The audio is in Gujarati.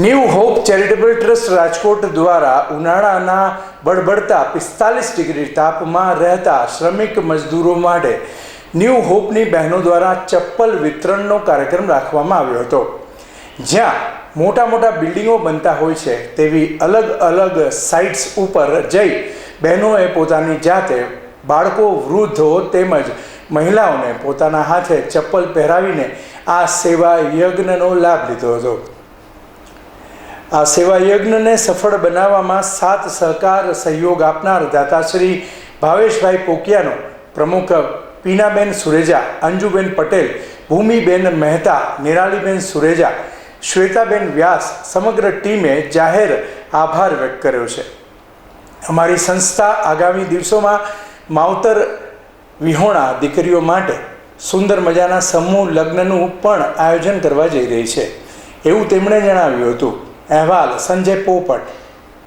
New hope charitable trust Rajkot દ્વારા ઉનાળાના બળબડતા પિસ્તાલીસ ડિગ્રી તાપમાં રહેતા શ્રમિક મજદૂરો માટે ન્યૂ હોપની બહેનો દ્વારા ચપ્પલ વિતરણનો કાર્યક્રમ રાખવામાં આવ્યો હતો. જ્યાં મોટા મોટા બિલ્ડિંગો બનતા હોય છે, તેવી અલગ અલગ સાઇટ્સ ઉપર જઈ બહેનોએ પોતાની જાતે બાળકો, વૃદ્ધો તેમજ મહિલાઓને પોતાના હાથે ચપ્પલ પહેરાવીને આ સેવા યજ્ઞનો લાભ લીધો હતો. આ સેવા યજ્ઞને સફળ બનાવવામાં સાથ સહકાર સહયોગ આપનાર દાતાશ્રી ભાવેશભાઈ પોકિયાનો પ્રમુખ પીનાબેન સુરેજા, અંજુબેન પટેલ, ભૂમિબેન મહેતા નિરાલીબેન સુરેજા, શ્વેતાબેન વ્યાસ સમગ્ર ટીમે જાહેર આભાર વ્યક્ત કર્યો છે. અમારી સંસ્થા આગામી દિવસોમાં માવતર વિહોણા દીકરીઓ માટે સુંદર મજાના સમૂહ લગ્નનું પણ આયોજન કરવા જઈ રહી છે. એવું તેમણે જણાવ્યું હતું. અહેવાલ સંજય પોપટ